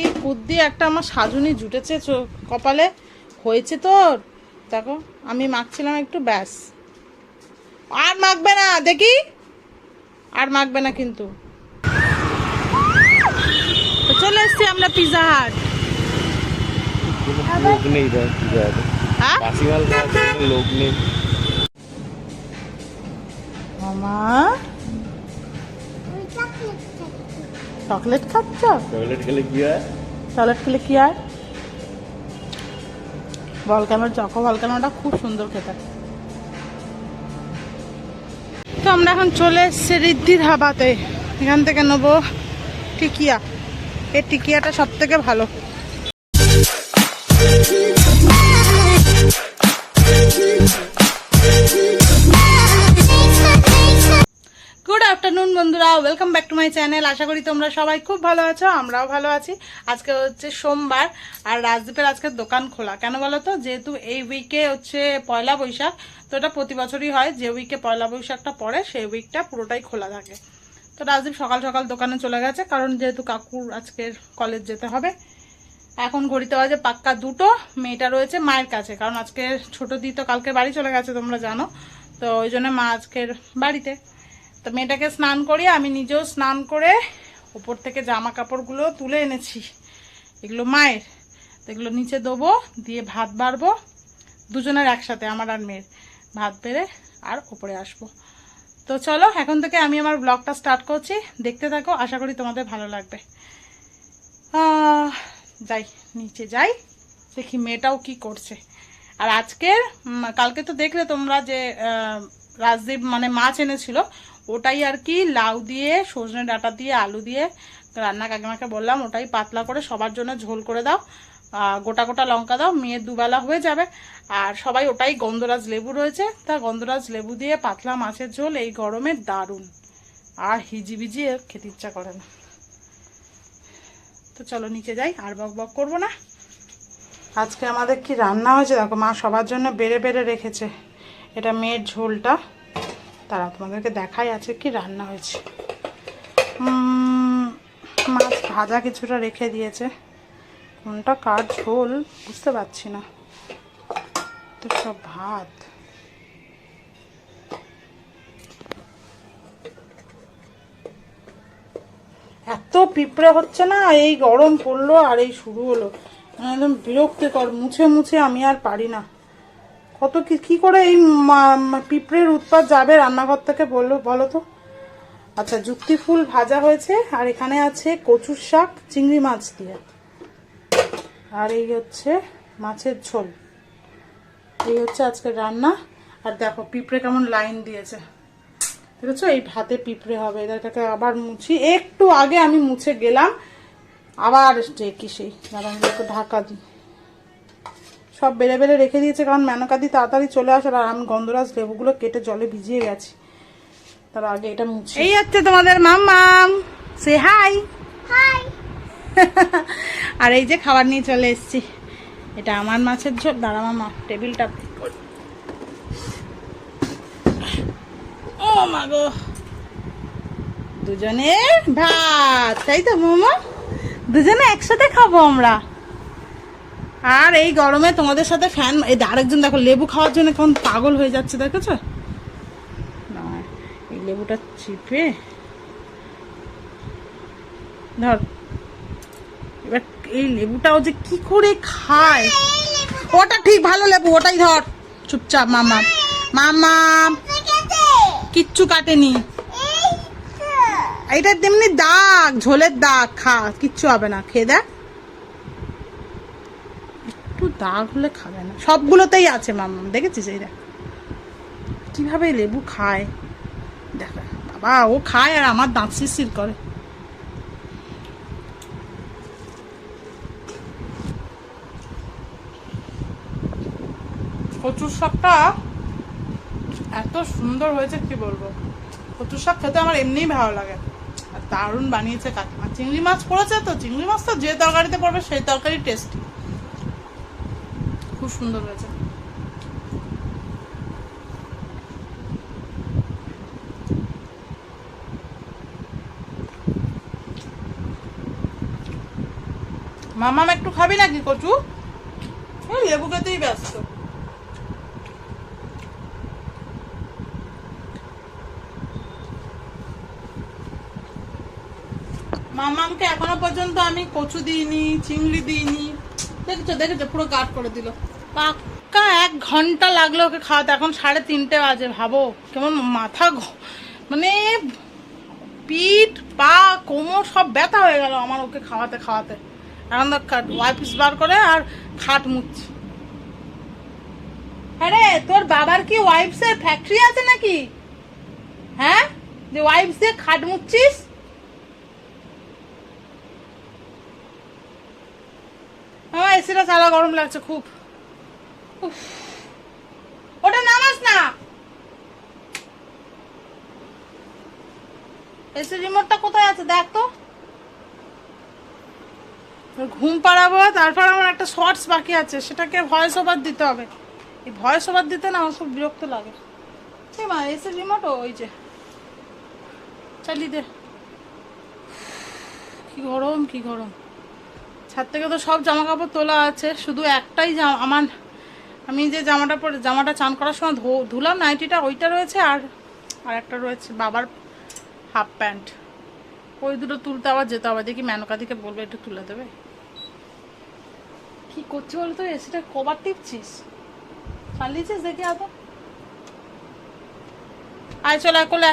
এই বুদ্ধি একটা আমার সাজুনি জুটেছে কপালে। হয়েছে তোর? দেখো আমি মাখছিলাম একটু ব্যাস। আর মাখবে না দেখি। আর মাখবে না কিন্তু। চলে এসছি আমরা পিজা হাট হ্যাঁ? লোক নেই। মামা। চকলেট খাচ্ছ? চকলেট খেলে কি হয়? চকলেট খেলে কি হয়? ভলকানোর চকো ভলকানোটা খুব সুন্দর খেতে। তো আমরা এখন চলে এসছি রিদ্ধি ধাবাতে এখান থেকে নেব টিকিয়া। এই টিকিয়াটা সব থেকে ভালো। বন্ধুরা welcome back to my channel আশা করি তোমরা সবাই খুব ভালো আছো, আমরাও ভালো আছি। আজকে হচ্ছে সোমবার, আর রাজদীপের আজকে দোকান খোলা। কেন বলো তো? যেহেতু এই উইকে হচ্ছে পয়লা বৈশাখ, তো এটা প্রতি বছরই হয়। যে উইকে পয়লা বৈশাখটা পড়ে, সেই উইকটা পুরোটাই খোলা থাকে। তো রাজদীপ সকাল সকাল দোকানে চলে গেছে, কারণ যেহেতু কাকুর আজকের কলেজ যেতে হবে, এখন ঘড়িতে বাজে পাক্কা দুটো, মেয়েটা রয়েছে মায়ের কাছে। কারণ আজকে ছোট দি তো কালকে বাড়ি চলে গেছে, তোমরা জানো। তো ওই জন্য মা আজকের বাড়িতে। তো মেয়েটাকে স্নান করিয়ে আমি নিজেও স্নান করে উপর থেকে জামা কাপড়গুলো তুলে এনেছি। এগুলো মায়ের। তো এগুলো নিচে দেবো দিয়ে ভাত বাড়বো, দুজনের একসাথে, আমার আর মেয়ের। ভাত বেড়ে আর উপরে আসব। তো চলো, এখন থেকে আমি আমার ব্লগটা স্টার্ট করছি। দেখতে থাকো, আশা করি তোমাদের ভালো লাগবে। যাই, নিচে যাই, দেখি মেয়েটাও কি করছে। আর আজকের কালকে তো দেখলে তোমরা যে রাজদীপ মানে মাছ এনেছিল, ওটাই আর কি লাউ দিয়ে, সজনে ডাঁটা দিয়ে, আলু দিয়ে রান্না কাকিমাকে বললাম, ওটাই পাতলা করে সবার জন্য ঝোল করে দাও গোটা গোটা লঙ্কা দাও, মেয়ের দুবেলা হয়ে যাবে। আর সবাই ওটাই গন্ধরাজ লেবু রয়েছে, তা গন্ধরাজ লেবু দিয়ে পাতলা মাছের ঝোল এই গরমে দারুণ। আর হিজিবিজি খেতে ইচ্ছা করে না। তো চলো নিচে যাই, আর বক বক করব না। আজকে আমাদের কি রান্না হয়েছে? দেখো মা সবার জন্য বেড়ে বেড়ে রেখেছে। এটা মেয়ের ঝোলটা। তারা তোমাদেরকে দেখাই আছে কি রান্না হয়েছে। মাছ ভাজা কিছুটা রেখে দিয়েছে। কোনটা কার ঝোল বুঝতে পারছি না। তো সব ভাত। এত পিঁপড়ে হচ্ছে না, এই গরম পড়ল আর এই শুরু হলো। একদম বিরক্তিকর, মুছে মুছে আমি আর পারি না। কত কি কি করে এই পিঁপড়ের উৎপাত যাবে রান্নাঘর থেকে বলল বলো তো? আচ্ছা যুক্তি ফুল ভাজা হয়েছে, আর এখানে আছে কচুর শাক, চিংড়ি মাছ দিয়ে। আর এই হচ্ছে মাছের ঝোল। এই হচ্ছে আজকের রান্না। আর দেখো, পিঁপড়ে কেমন লাইন দিয়েছে। দেখেছ? এই ভাতে পিঁপড়ে হবে এটাকে আবার মুছি। একটু আগে আমি মুছে গেলাম, আবার কি সেই। একটু ঢাকা দিই। সব বেড়ে বেড়ে রেখে দিয়েছে কারণ মেনকাদি তাড়াতাড়ি চলে আসার আর আমি গন্ধরাজ লেবুগুলো কেটে জলে ভিজিয়ে গেছি। তার আগে এটা মুছি। এই হচ্ছে তোমাদের মাম্মাম। সে হাই হাই আর এই যে খাবার নিয়ে চলে এসেছি। এটা আমার মাছের ঝোপ দাঁড়া মামা টেবিলটা ও মা গো। দুজনের ভাত। তাই তো মোমো দুজনে একসাথে খাব আমরা। আর এই গরমে তোমাদের সাথে ফ্যান এই আরেকজন দেখো, লেবু খাওয়ার জন্য কেমন পাগল হয়ে যাচ্ছে, দেখেছ? এই লেবুটা চিপে, ধর, এবার এই লেবুটাও যে কি করে খায়? ওটা ঠিক ভালো লেবু, ওটাই ধর। চুপচাপ, মামা মামা, কিচ্ছু কাটেনি। এটা তেমনি দাগ, ঝোলের দাগ, খা, কিচ্ছু হবে না, খেয়ে দেখ। দাগ হলে খাবে না। সবগুলোতেই আছে, মামা। দেখেছিস? এই দেখ। কীভাবে লেবু খায়? দেখ, বাবা, ও খায় আর আমার দাঁত শিরশির করে। কচুর শাকটা এত সুন্দর হয়েছে, কি বলব? কচুর শাক খেতে আমার এমনিই ভালো লাগে। আর দারুণ বানিয়েছে কাকিমা। চিংড়ি মাছ পড়েছে তো? চিংড়ি মাছ তো যে তরকারিতে পড়বে, সেই তরকারি টেস্টি খুব সুন্দর হয়েছে। মামাম একটু খাবি নাকি কচু? লেবু খেতেই ব্যস্ত। মামামকে এখনও পর্যন্ত আমি কচু দিইনি, চিংড়ি দিইনি। দেখেছ দেখেছ, পুরো কাট করে দিল। পাক্কা এক ঘণ্টা লাগল ওকে খাওয়াতে। এখন সাড়ে তিনটে বাজে, ভাবো। কেমন মাথা মানে পিঠ, পা, কোমর সব ব্যথা হয়ে গেল আমার ওকে খাওয়াতে খাওয়াতে। এখন ওয়াইপিস বার করে আর খাট মুচ্ছি আরে, তোর বাবার কি ওয়াইপসের ফ্যাক্টরি আছে নাকি? হ্যাঁ? যে ওয়াইপস দিয়ে খাট মুচ্ছিস আমার এসিটা চালা গরম লাগছে খুব। ওটা নামাস না। এসি রিমোটটা কোথায় আছে দেখ তো। ঘুম পাড়াবো, তারপর আমার একটা শর্টস বাকি আছে, সেটাকে ভয়েস ওভার দিতে হবে। এই ভয়েস ওভার দিতে না আমার খুব বিরক্ত লাগে। মা এসি রিমোট ওই যে। চালিয়ে দে। কি গরম কি গরম। ছাদ থেকে তো সব জামা কাপড় তোলা আছে, শুধু একটাই জামা, আমার আমি যে জামাটা পরে জামাটা চান করার সময় ধো ধুলাম নাইটিটা ওইটা রয়েছে আর আর একটা রয়েছে বাবার হাফ প্যান্ট। ওই দুটো তুলতে আবার যেতে হবে। দেখি মেনকাদিকে বলবে একটু তুলে দেবে। কি করছি বলতো এসিটা কবার টিপছিস? চালিয়েছিস দেখি আবার? আয় চলে কোলে।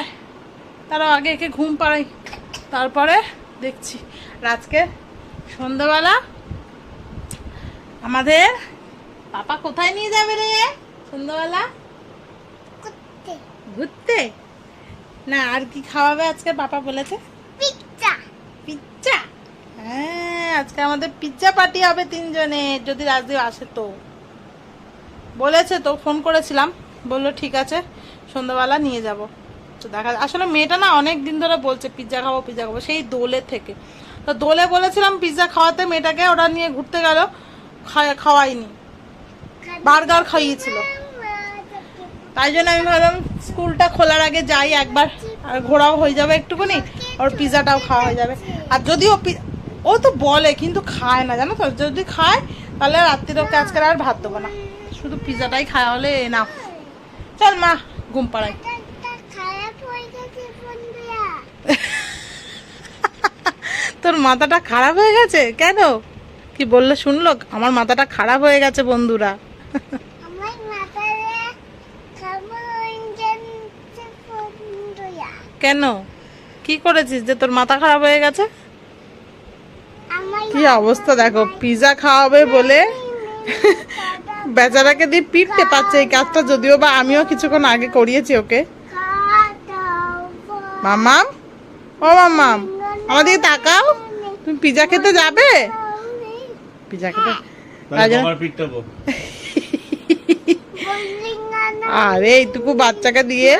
তারও আগে একে ঘুম পাড়াই। তারপরে দেখছি। আর আজকে সন্ধ্যাবেলা আমাদের পাপা কোথায় নিয়ে যাবে রে? সন্ধ্যাবেলা? ঘুরতে। না আর কি খাওয়াবে আজকে পাপা বলেছে? পিজ্জা পিজ্জা হ্যাঁ আজকে আমাদের পিজ্জা পার্টি হবে তিনজনে যদি রাজদীপ আসে তো। বলেছে তো ফোন করেছিলাম। বলল ঠিক আছে সন্ধ্যাবেলা নিয়ে যাব। তো দেখা আসলে মেয়েটা না অনেক দিন ধরে বলছে পিজ্জা খাব পিজ্জা খাব। সেই দোলে থেকে। তো দোলে বলেছিলাম পিজ্জা খাওয়াতে মেয়েটাকে ওটা নিয়ে ঘুরতে গেল খাওয়া- খাওয়াইনি বার্গার খাইয়েছিল। তাই জন্য আমি ভাবলাম, স্কুলটা খোলার আগে যাই একবার, আর ঘোরাও হয়ে যাবে একটুখানি ওর পিজাটাও খাওয়া হয়ে যাবে। আর যদি ও ও তো বলে, কিন্তু খায় না, জানো তো? যদি খায়, তাহলে রাত্রির ওকে আজকে আর ভাত দেবো না। শুধু পিজাটাই খাওয়া হলে না চল মা, ঘুম পাড়াই। তোর মাথাটা খারাপ হয়ে গেছে? কেন? কি বললে শুনলো? আমার মাথাটা খারাপ হয়ে গেছে, বন্ধুরা। আমার মাথায় খাব কেন? কি করেছিস যে তোর মাথা খারাপ হয়ে গেছে? কি অবস্থা দেখো পিজা খাওয়াবে বলে বেচারাকে দিয়ে পিটতে পারছে এই কাজটা যদিও বা আমিও কিছুক্ষণ আগে করিয়েছি ওকে। মামাম ও মামাম আমাদের তাকাও। তুমি পিজা খেতে যাবে? পিজা খেতে আরে এইটুকু বাচ্চাকে দিয়ে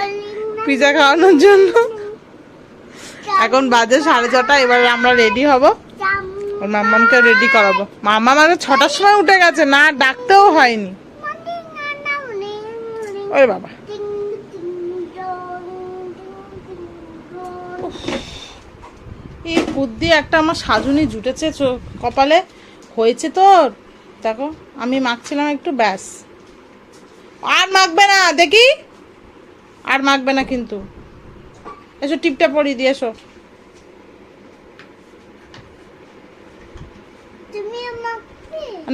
পিজা খাওয়ানোর জন্য। এখন বাজে সাড়ে ছটা এবার আমরা রেডি হব। ওর মাম্মামকে রেডি করাবো। মাম্মা মানে ছটার সময় উঠে গেছে না ডাকতেও হয়নি। ওরে বাবা। এই বুদ্ধি একটা আমার সাজুনি জুটেছে কপালে হয়েছে তোর দেখো আমি মাখছিলাম একটু ব্যাস আর মাখবে না দেখি। আর মাখবে না কিন্তু। এসো টিপটা পরিয়ে দিয়ে এসো।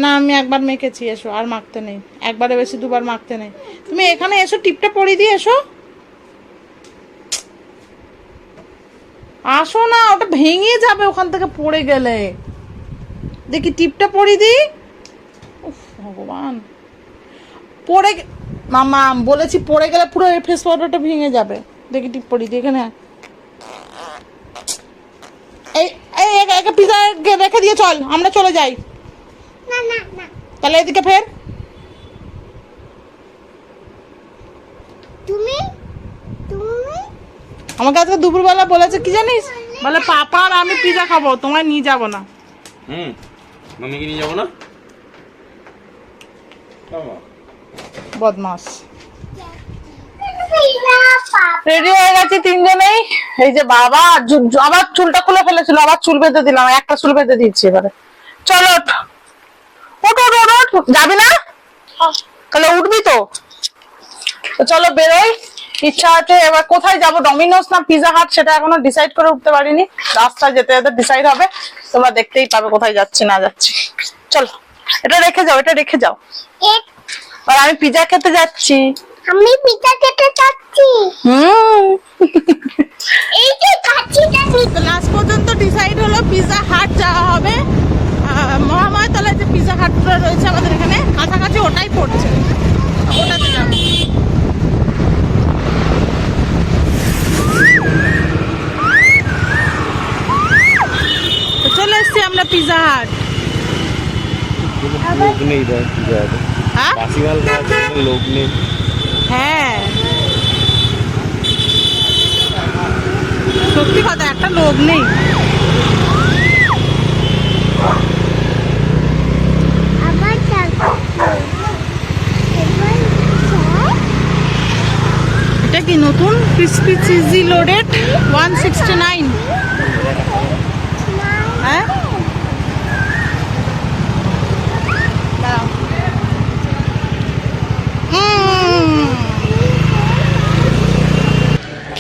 না আমি একবার মেখেছি এসো আর মাখতে নেই। একবারে বেশি দুবার মাখতে নেই। তুমি এখানে এসো টিপটা পরিয়ে দিয়ে এসো। আসো না ওটা ভেঙে যাবে ওখান থেকে পড়ে গেলে। দেখি টিপটা পরিয়ে দিই। ভগবান। পড়ে মামা বলেছি পড়ে গেলে পুরো এই ফেস পাউডারটা ভেঙে যাবে। দেখি টিপ দিই এখানে এই এই একা- একা পিজা রেখে দিয়ে চল আমরা চলে যাই। না না না। তাহলে এদিকে ফের। তুমি? তুমি? আমাকে আজকে দুপুরবেলা বলেছে কি জানিস? বলে পাপা আর আমি পিজা খাব তোমায় নিয়ে যাব না। হুম মামিকে নিয়ে যাব না? বাবা। বদমাস। রেডি হয়ে গেছে তিনজনেই। এই যে বাবা আবার চুলটা খুলে ফেলেছিল, আবার চুল বেঁধে দিলাম, একটা চুল বেঁধে দিচ্ছি এবারে। চলো ওঠ। ওঠ যাবি না? তাহলে উঠবি তো। চলো বেরোই। ইচ্ছা আছে, এবার কোথায় যাব? ডমিনোস না পিজা হাট সেটা এখনও ডিসাইড করে উঠতে পারিনি। রাস্তা যেতে যেতে ডিসাইড হবে। তোমরা দেখতেই পাবে কোথায় যাচ্ছি, না যাচ্ছি। চলো, এটা রেখে যাও, এটা রেখে যাও। আর আমি পিজা খেতে যাচ্ছি। আমি পিজা খেতে চাচ্ছি হুম। এই যে খাচ্ছি জানি লাস্ট পর্যন্ত ডিসাইড হলো পিজা হাট যাওয়া হবে। মহামায়াতলায় যে পিজা হাটটা রয়েছে আমাদের এখানে কাছাকাছি ওটাই পড়ছে। ওটাতে যাব। চলে এসছি আমরা পিজা হাট হ্যাঁ? বাসিমাল লোক নেই হ্যাঁ। সত্যি কথা একটা লোক নেই। এটা কি নতুন? Crispy cheesy loaded one sixty nine হ্যাঁ?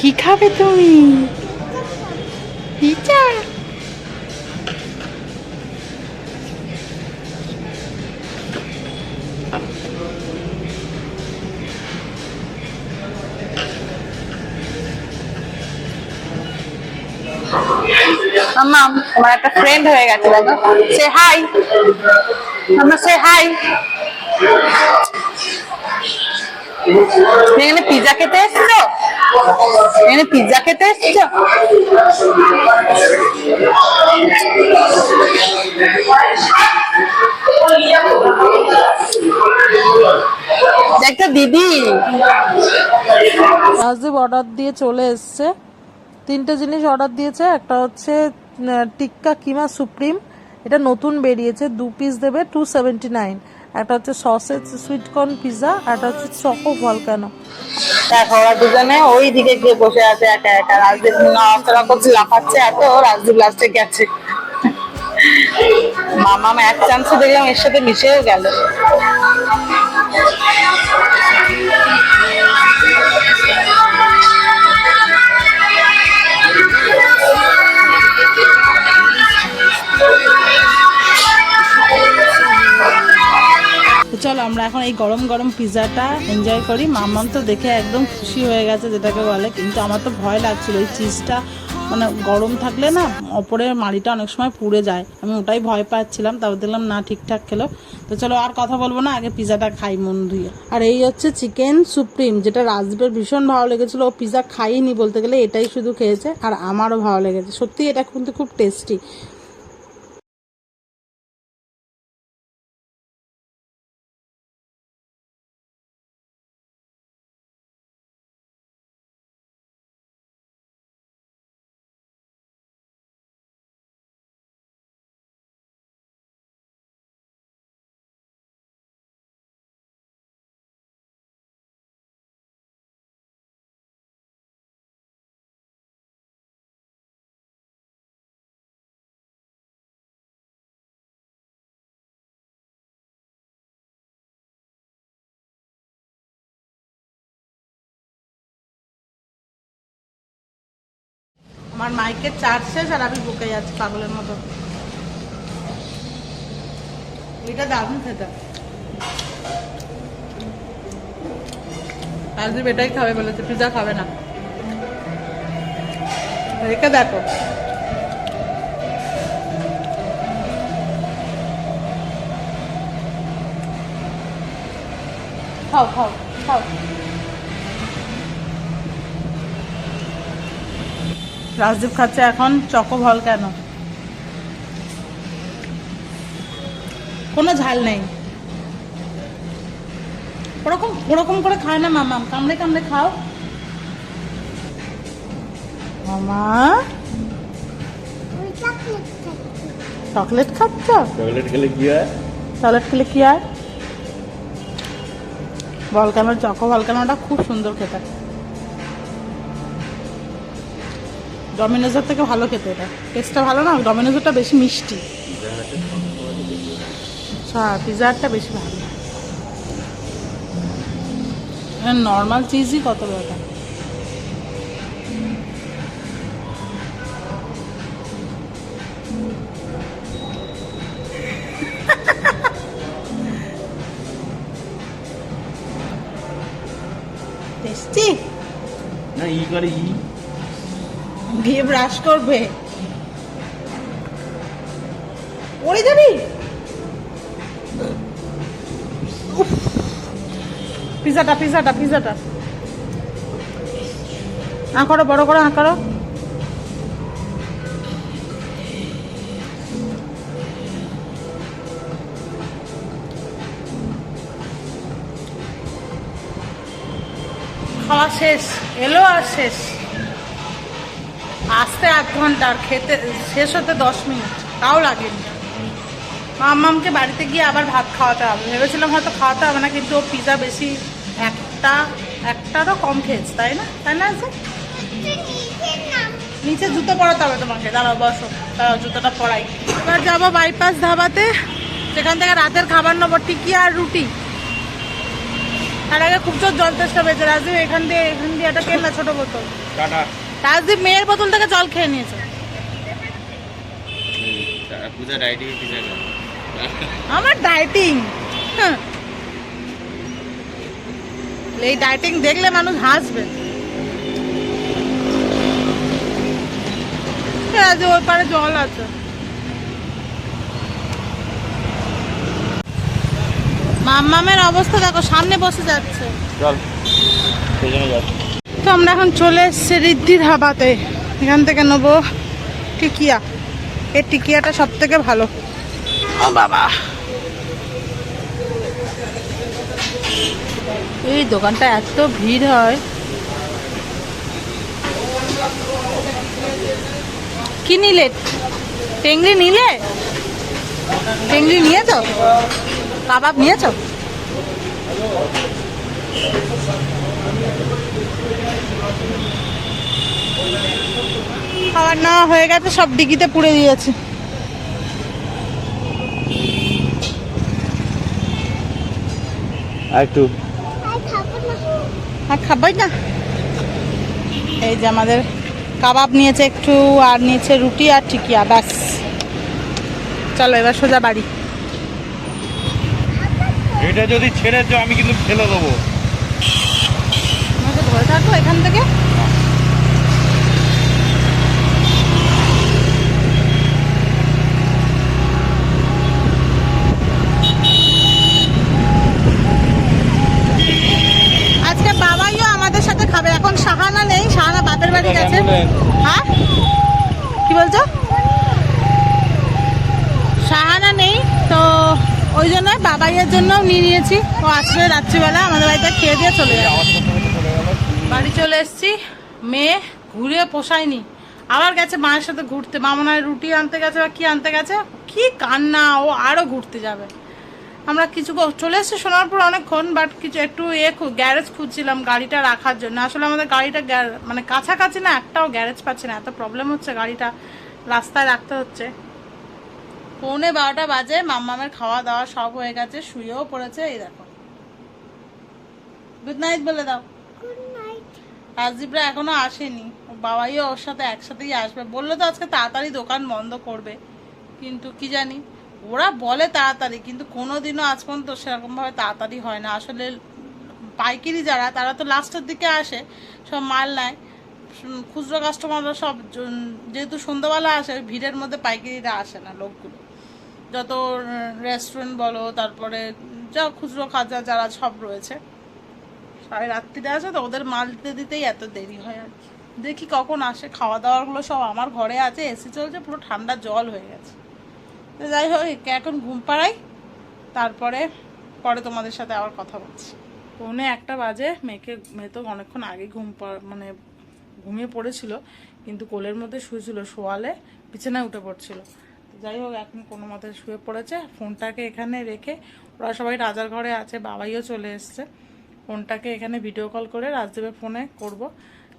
কি খাবে তুমি? পিজা মাম্মা তোমার একটা ফ্রেন্ড হয়ে গেছে সে হাই মাম্মা সে হাই এখানে খেতে এখানে পিজা খেতে এসছো? একটা দিদি। রাজদীপ অর্ডার দিয়ে চলে এসছে। তিনটে জিনিস অর্ডার দিয়েছে, একটা হচ্ছে টিক্কা কিমা সুপ্রিম। এটা নতুন বেরিয়েছে, দু পিস দেবে টু সেভেন্টি নাইন একটা হচ্ছে সসেজ সুইট কর্ন পিৎজা একটা হচ্ছে চকো ভলকানো দেখো ওরা দুজনে ওই দিকে গিয়ে বসে আছে একা একা। রাজদীপ নড়াচড়া করছে লাফাচ্ছে, এত রাজদীপ লাস্টে গেছে। মামা এক চান্সে দেখলাম এর সাথে মিশেও গেল। চলো, আমরা এখন এই গরম গরম পিৎজাটা এনজয় করি। মাম্মাম তো দেখে একদম খুশি হয়ে গেছে যেটাকে বলে, কিন্তু আমার তো ভয় লাগছিল এই চিজটা মানে গরম থাকলে না অপরের মাড়িটা অনেক সময় পুড়ে যায়। আমি ওটাই ভয় পাচ্ছিলাম তারপর দেখলাম না ঠিকঠাক খেলো। তো চলো, আর কথা বলব না, আগে পিৎজাটা খাই মন ধুয়ে আর এই হচ্ছে চিকেন সুপ্রিম, যেটা রাজদীপের ভীষণ ভালো লেগেছিলো। ও পিৎজা খাইনি বলতে গেলে, এটাই শুধু খেয়েছে, আর আমারও ভালো লেগেছে। সত্যি এটা কিন্তু খুব টেস্টি আমার মাইকের চার্জ শেষ আর আমি বুকে যাচ্ছি পাগলের মতো। এটা দারুণ খেতে রাজদীপ এটাই খাবে বলেছে পিজা খাবে না। রেখে দেখো। খাও খাও খাও। রাজদীপ খাচ্ছে এখন? চকো ভল কেন? কোনো ঝাল নেই। ওরকম ওরকম করে খায় না মামা। কামড়ে কামড়ে খাও। মামা? চকলেট খাচ্ছি? চকলেট খেলে কি হয়? চকলেট খেলে কি আর ভলকানোর চকো ভলকানোটা খুব সুন্দর খেতে। ডমিনোজের থেকে ভালো খেতে এটা। টেস্টটা ভালো না, ডমিনোজেরটা বেশি মিষ্টি। পিজারটা বেশি ভালো। নর্মাল চিজই কত টাকা টেস্টি না, ই করে ই। দিয়ে ব্রাশ করবে। যাবি? উফ। পিজাটা পিজাটা পিজাটা আঁ করো, বড় করো, আঁ করো। খাওয়া শেষ, এলো আর শেষ। আসতে আধ ঘণ্টা আর খেতে, শেষ হতে দশ মিনিট। তাও লাগেনি। মাম্মামকে বাড়িতে গিয়ে আবার ভাত খাওয়াতে হবে। ভেবেছিলাম হয়তো খাওয়াতে হবে না, কিন্তু ও পিজা বেশি একটা, একটারও কম খেয়েছে, তাই না? তাই না যে নিচে জুতো পরাতে হবে তোমাকে। দাঁড়াও, বসো। দাঁড়াও, জুতোটা পরাই। এবার যাব বাইপাস ধাবাতে। সেখান থেকে রাতের খাবার নেব, টিকি আর রুটি। তার আগে খুব জোর জল তেষ্টা পেয়েছে। রাজীব এখান দিয়ে এখান দিয়ে একটা তেল না ছোটো বোতল। টাটা। রাজদীপ মেয়ের বোতল থেকে জল খেয়ে নিয়েছে। পূজা ডাইটিং পিজা আমার ডায়েটিং এই ডায়েটিং দেখলে মানুষ হাসবে। ঠিক আছে ওই পারে জল আছে। মাম্মামের অবস্থা দেখো সামনে বসে যাচ্ছে। চল পেছনে যাচ্ছি। তো আমরা এখন চলে এসেছি রিদ্ধি ধাবাতে এখান থেকে নেব টিকিয়া। এই টিকিয়াটা সব থেকে ভালো বাবা। এই দোকানটা এত ভিড় হয়। কি নিলে? টেংরি নিলে? টেংরি নিয়েছো? কাবাব নিয়েছো? খাবার নেওয়া হয়ে গেছে সব ডিগিতে পুড়ে দিয়েছে। আর একটু। আর খাবাই না। এই যে আমাদের কাবাব নিয়েছে একটু আর নিয়েছে রুটি আর টিকিয়া ব্যাস। চলো এবার সোজা বাড়ি। এটা যদি ছেড়ে যাও আমি কিন্তু ফেলে দেবো। ধরে থাকো এখান থেকে আজকে বাবাইও আমাদের সাথে খাবে এখন সাহানা নেই সাহানা বাপের বাড়ি গেছে হ্যাঁ? কি বলছো? সাহানা নেই, তো ওই জন্য বাবাইয়ের জন্য নিয়ে নিয়েছি। ও আসবে রাত্রিবেলা, আমাদের বাড়িতে খেয়ে দিয়ে চলে যাবে। বাড়ি চলে এসেছি, মেয়ে ঘুরে পোষায়নি। আবার গেছে মায়ের সাথে ঘুরতে। মা মনে হয় রুটি আনতে গেছে বা কি আনতে গেছে? কি কান্না, ও আরও ঘুরতে যাবে। আমরা কিছু চলে এসেছি সোনারপুর অনেকক্ষণ বাট কিছু একটু এ গ্যারেজ খুঁজছিলাম গাড়িটা রাখার জন্য। আসলে আমাদের গাড়িটা মানে কাছাকাছি না একটাও গ্যারেজ পাচ্ছি না। এত প্রবলেম হচ্ছে গাড়িটা রাস্তায় রাখতে হচ্ছে। পৌনে বারোটা বাজে মাম্মামের খাওয়া দাওয়া সব হয়ে গেছে শুয়েও পড়েছে এই দেখো। গুড নাইট বলে দাও। রাজদীপরা এখনও আসেনি। বাবাইও ওর সাথে একসাথেই আসবে। বলল তো আজকে তাড়াতাড়ি দোকান বন্ধ করবে। কিন্তু কি জানি। ওরা বলে তাড়াতাড়ি, কিন্তু কোনোদিনও আজ পর্যন্ত সেরকমভাবে তাড়াতাড়ি হয় না। আসলে পাইকারি যারা, তারা তো লাস্টের দিকে আসে সব মাল নেয়। খুচরো কাস্টমাররা সব যেহেতু সন্ধ্যাবেলা আসে, ওই ভিড়ের মধ্যে পাইকারিরা আসে না লোকগুলো। যত রেস্টুরেন্ট বলো, তারপরে যা খুচরো খাজা যারা সব রয়েছে, সাড়ে রাত্রিতে আসে, তো ওদের মাল দিতে দিতেই এত দেরি হয় আর দেখি কখন আসে, খাওয়া দাওয়াগুলো সব আমার ঘরে আছে, এসি চলছে, পুরো ঠান্ডা জল হয়ে গেছে। যাই হোক এখন ঘুম পাড়াই, তারপরে, পরে তোমাদের সাথে আবার কথা বলছি। পৌনে একটা বাজে, মেয়েকে, মেয়ে তো অনেকক্ষণ আগে ঘুম মানে ঘুমিয়ে পড়েছিল, কিন্তু কোলের মধ্যে শুয়েছিল, শোয়ালে বিছানায় উঠে পড়ছিল। যাই হোক, এখন কোনো মতে শুয়ে পড়েছে। ফোনটাকে এখানে রেখে, ওরা সবাই রাজার ঘরে আছে, বাবাইও চলে এসছে। ফোনটাকে এখানে ভিডিও কল করে রাজদেবের ফোনে করব,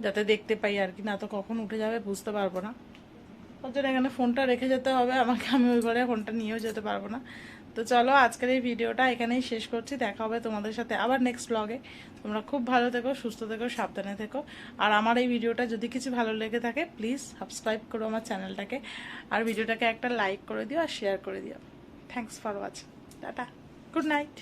যাতে দেখতে পাই আর কি, না তো কখন উঠে যাবে বুঝতে পারব না। ওর জন্য এখানে ফোনটা রেখে যেতে হবে। আমাকে আমি ওই ঘরে ফোনটা নিয়েও যেতে পারব না। তো চলো, আজকের এই ভিডিওটা এখানেই শেষ করছি। দেখা হবে তোমাদের সাথে আবার নেক্সট ব্লগে তোমরা খুব ভালো থেকো, সুস্থ থেকো, সাবধানে থেকো। আর আমার এই ভিডিওটা যদি কিছু ভালো লেগে থাকে প্লিজ সাবস্ক্রাইব করো আমার চ্যানেলটাকে আর ভিডিওটাকে একটা লাইক করে দিও, আর শেয়ার করে দিও। Thanks for watching tata. Good night